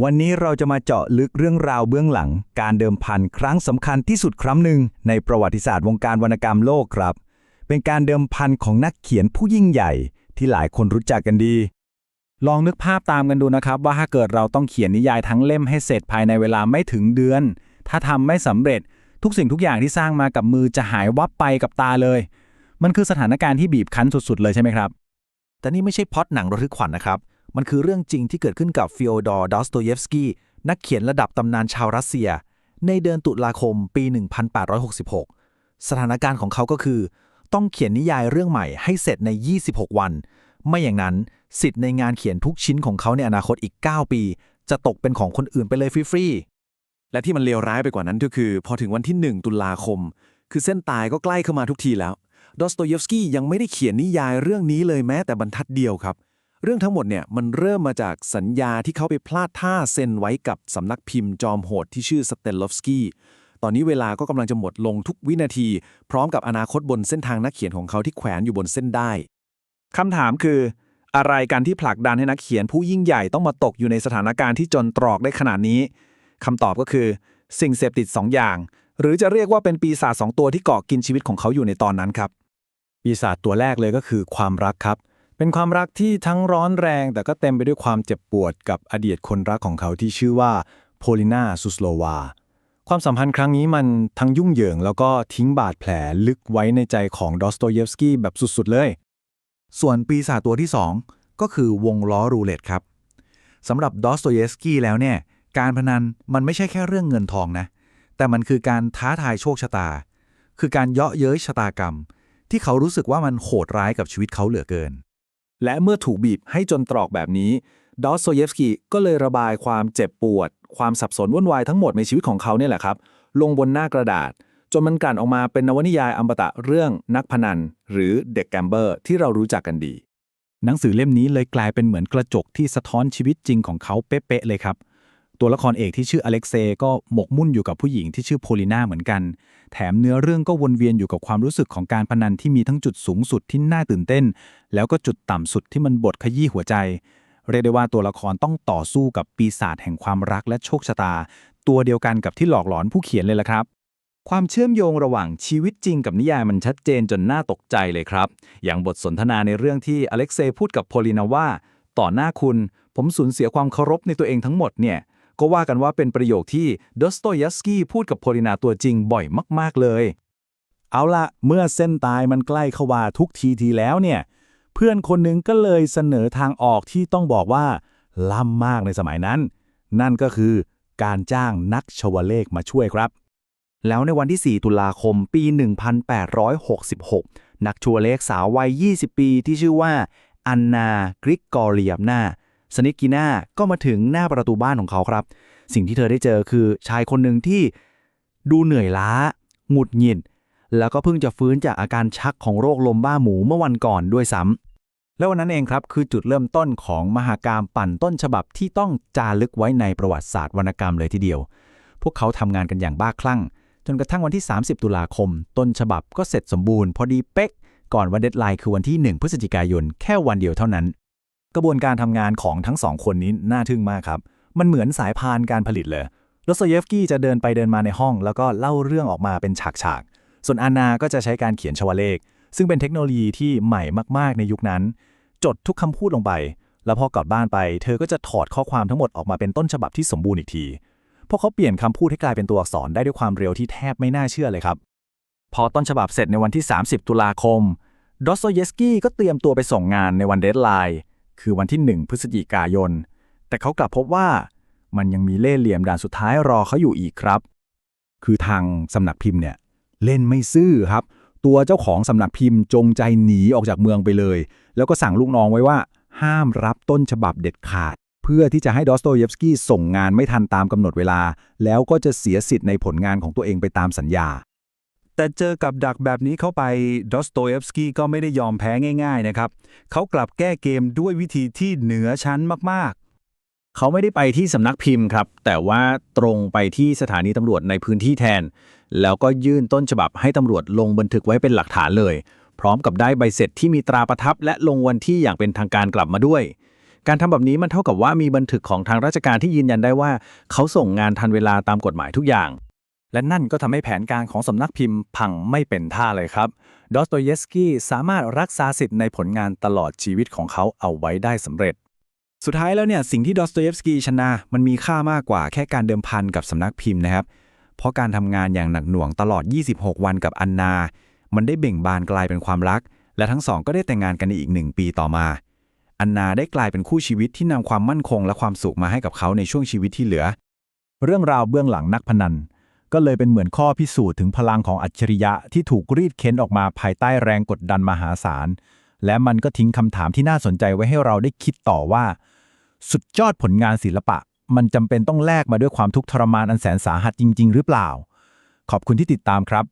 วันนี้เราจะมาเจาะลึกเรื่องราวเบื้องหลัง การเดิมพันครั้งสำคัญที่สุดครั้งหนึ่งในประวัติศาสตร์วงการวรรณกรรมโลกครับ เป็นการเดิมพันของนักเขียนผู้ยิ่งใหญ่ ที่หลายคนรู้จักกันดี ลองนึกภาพตามกันดูนะครับ ว่าถ้าเกิดเราต้องเขียนนิยายทั้งเล่มให้เสร็จภายในเวลาไม่ถึงเดือน ถ้าทำไม่สำเร็จทุกสิ่งทุกอย่างที่สร้างมากับมือจะหายวับไปกับตาเลย มันคือสถานการณ์ที่บีบคั้นสุดๆ เลยใช่ไหมครับ แต่นี่ไม่ใช่พอตหนังระทึกขวัญนะครับ มันคือเรื่องจริงที่เกิดขึ้นกับฟิโอดอร์ดอสโตเยฟสกี้นักเขียนระดับตำนานชาวรัสเซีย ในเดือนตุลาคมปี 1866 สถานการณ์ของเขาก็คือ ต้องเขียนนิยายเรื่องใหม่ให้เสร็จใน 26 วัน ไม่อย่างนั้นสิทธิ์ในงานเขียนทุกชิ้นของเขาในอนาคตอีก 9 ปี จะตกเป็นของคนอื่นไปเลยฟรีๆและที่มันเลวร้ายไปกว่านั้นก็คือ พอถึงวันที่ 1 ตุลาคม คือเส้นตายก็ใกล้เข้ามาทุกทีแล้ว ดอสโตเยฟสกี้ยังไม่ได้เขียนนิยายเรื่องนี้เลยแม้แต่บรรทัดเดียวครับ เรื่องทั้งหมดเนี่ยมันเริ่มมาจากสัญญาที่เขาไปพลาดท่าเซ็นไว้กับสำนักพิมพ์จอมโหดที่ชื่อสเตนลอฟสกี้ตอนนี้เวลาก็กำลังจะหมดลงทุกวินาที พร้อมกับอนาคตบนเส้นทางนักเขียนของเขาที่แขวนอยู่บนเส้นได้คำถามคือ อะไรกันที่ผลักดันให้นักเขียนผู้ยิ่งใหญ่ต้องมาตกอยู่ในสถานการณ์ที่จนตรอกได้ขนาดนี้คำตอบก็คือ สิ่งเสพติดสองอย่าง หรือจะเรียกว่าเป็นปีศาจสองตัวที่เกาะกินชีวิตของเขาอยู่ในตอนนั้นครับ ปีศาจตัวแรกเลยก็คือความรักครับ เป็นความรักที่ทั้งร้อนแรง แต่ก็เต็มไปด้วยความเจ็บปวดกับอดีตคนรักของเขาที่ชื่อว่าโพลินาซุสโลวา ความสัมพันธ์ครั้งนี้มันทั้งยุ่งเหยิง แล้วก็ทิ้งบาดแผลลึกไว้ในใจของดอสโตเยฟสกี้แบบสุดๆเลย ส่วนปีศาจตัวที่ 2 ก็คือวงล้อรูเล็ตครับสำหรับดอสโตเยฟสกี้แล้วเนี่ยการพนันมันไม่ใช่แค่เรื่องเงินทองนะ แต่มันคือการท้าทายโชคชะตา คือการเยาะเย้ยชะตากรรม ที่เขารู้สึกว่ามันโหดร้ายกับชีวิตเขาเหลือเกิน และเมื่อถูกบีบให้จนตรอกแบบนี้ ดอสโซเยฟสกี้ก็เลยระบายความเจ็บปวด ความสับสนวุ่นวายทั้งหมดในชีวิตของเขาเนี่ยแหละครับ ลงบนหน้ากระดาษ จนมันกลั่นออกมาเป็นนวนิยายอมตะเรื่องนักพนัน หรือเด็กแกมเบอร์ที่เรารู้จักกันดี หนังสือเล่มนี้เลยกลายเป็นเหมือนกระจกที่สะท้อนชีวิตจริงของเขาเป๊ะๆเลยครับ ตัวละครเอกที่ชื่ออเล็กเซก็หมกมุ่นอยู่กับผู้หญิงที่ชื่อโพลิน่าเหมือนกัน แถมเนื้อเรื่องก็วนเวียนอยู่กับความรู้สึกของการพนันที่มีทั้งจุดสูงสุดที่น่าตื่นเต้น แล้วก็จุดต่ำสุดที่มันบดขยี้หัวใจ เรียกได้ว่าตัวละครต้องต่อสู้กับปีศาจแห่งความรักและโชคชะตา ตัวเดียวกันกับที่หลอกหลอนผู้เขียนเลยละครับความเชื่อมโยงระหว่างชีวิตจริงกับนิยายมันชัดเจนจนน่าตกใจเลยครับ อย่างบทสนทนาในเรื่องที่อเล็กเซย์พูดกับโพลินาว่า ต่อหน้าคุณ ผมสูญเสียความเคารพในตัวเองทั้งหมดเนี่ย ก็ว่ากันว่าเป็นประโยคที่ดอสโตยัสกี้พูดกับโพลินาตัวจริงบ่อยมาก ๆ เลย เอาละเมื่อเส้นตายมันใกล้เข้ามาทุกทีทีแล้วเนี่ย เพื่อนคนหนึ่งก็เลยเสนอทางออกที่ต้องบอกว่า ล้ำมากในสมัยนั้น นั่นก็คือการจ้างนักชวเลขมาช่วยครับ แล้วในวันที่ 4 ตุลาคมปี 1866 นักชัวเลขสาววัย 20 ปีที่ชื่อว่า อันนากริกกอเรียมนา สนิกินาก็มาถึงหน้าประตูบ้านของเขาครับ สิ่งที่เธอได้เจอคือชายคนหนึ่งที่ดูเหนื่อยล้า หงุดหงิด แล้วก็เพิ่งจะฟื้นจากอาการชักของโรคลมบ้าหมูเมื่อวันก่อนด้วยซ้ำแล้ววันนั้นเองครับคือจุดเริ่มต้นของมหากรรมปั่นต้นฉบับที่ต้องจารึกไว้ในประวัติศาสตร์วรรณกรรมเลยทีเดียว พวกเขาทำงานกันอย่างบ้าคลั่ง จนกระทั่งวันที่ 30 ตุลาคม ต้นฉบับก็เสร็จสมบูรณ์ พอดีเป๊ะก่อนวันเดดไลน์คือวันที่ 1 พฤศจิกายน แค่วันเดียวเท่านั้น กระบวนการทำงานของทั้งสองคนนี้น่าทึ่งมากครับ มันเหมือนสายพานการผลิตเลยโรสโตเยฟกี้จะเดินไปเดินมาในห้อง แล้วก็เล่าเรื่องออกมาเป็นฉากๆ ส่วนอานาก็จะใช้การเขียนชวเลข ซึ่งเป็นเทคโนโลยีที่ใหม่มากๆ ในยุคนั้น จดทุกคำพูดลงไป แล้วพอกลับบ้านไป เธอก็จะถอดข้อความทั้งหมดออกมาเป็นต้นฉบับที่สมบูรณ์อีกที พวกเขาเปลี่ยนคำพูดให้กลายเป็นตัวอักษรได้ด้วยความเร็วที่แทบไม่น่าเชื่อเลยครับ พอต้นฉบับเสร็จในวันที่ 30 ตุลาคมดอสโตเยสกี้ก็เตรียมตัวไปส่งงานในวันเดดไลน์ คือวันที่ 1 พฤศจิกายน แต่เขากลับพบว่ามันยังมีเล่ห์เหลี่ยมด่านสุดท้ายรอเขาอยู่อีกครับ คือทางสำนักพิมพ์เนี่ยเล่นไม่ซื่อครับ ตัวเจ้าของสำนักพิมพ์จงใจหนีออกจากเมืองไปเลย แล้วก็สั่งลูกน้องไว้ว่า ห้ามรับต้นฉบับเด็ดขาด เพื่อที่จะให้ดอสโตเยฟสกี้ส่งงานไม่ทันตามกำหนดเวลา แล้วก็จะเสียสิทธิ์ในผลงานของตัวเองไปตามสัญญา แต่เจอกับดักแบบนี้เข้าไปดอสโตเยฟสกี้ก็ไม่ได้ยอมแพ้ง่าย ๆ นะครับ เขากลับแก้เกมด้วยวิธีที่เหนือชั้นมากๆ เขาไม่ได้ไปที่สำนักพิมพ์ครับ แต่ว่าตรงไปที่สถานีตำรวจในพื้นที่แทน แล้วก็ยื่นต้นฉบับให้ตำรวจลงบันทึกไว้เป็นหลักฐานเลย พร้อมกับได้ใบเสร็จที่มีตราประทับ และลงวันที่อย่างเป็นทางการกลับมาด้วย การทำแบบนี้มันเท่ากับว่ามีบันทึกของทางราชการที่ยืนยันได้ว่า เขาส่งงานทันเวลาตามกฎหมายทุกอย่าง และนั่นก็ทำให้แผนการของสำนักพิมพ์พังไม่เป็นท่าเลยครับ ดอสโตเยสกี้สามารถรักษาสิทธิ์ในผลงานตลอดชีวิตของเขาเอาไว้ได้สำเร็จ สุดท้ายแล้วเนี่ยสิ่งที่ดอสโตเยฟสกี้ชนะมันมีค่ามากกว่าแค่การเดิมพันกับสำนักพิมพ์นะครับ เพราะการทำงานอย่างหนักหน่วงตลอด 26 วันกับอันนา มันได้เบ่งบานกลายเป็นความรัก และทั้งสองก็ได้แต่งงานกันในอีกหนึ่งปีต่อมา อันนาได้กลายเป็นคู่ชีวิตที่นำความมั่นคงและความสุขมาให้กับเขาในช่วงชีวิตที่เหลือ เรื่องราวเบื้องหลังนักพนัน ก็เลยเป็นเหมือนข้อพิสูจน์ถึงพลังของอัจฉริยะที่ถูกรีดเค้นออกมาภายใต้แรงกดดันมหาศาล และมันก็ทิ้งคำถามที่น่าสนใจไว้ให้เราได้คิดต่อว่า สุดยอดผลงานศิลปะ มันจำเป็นต้องแลกมาด้วยความทุกข์ทรมานอันแสนสาหัสจริง ๆ หรือเปล่า ขอบคุณที่ติดตามครับ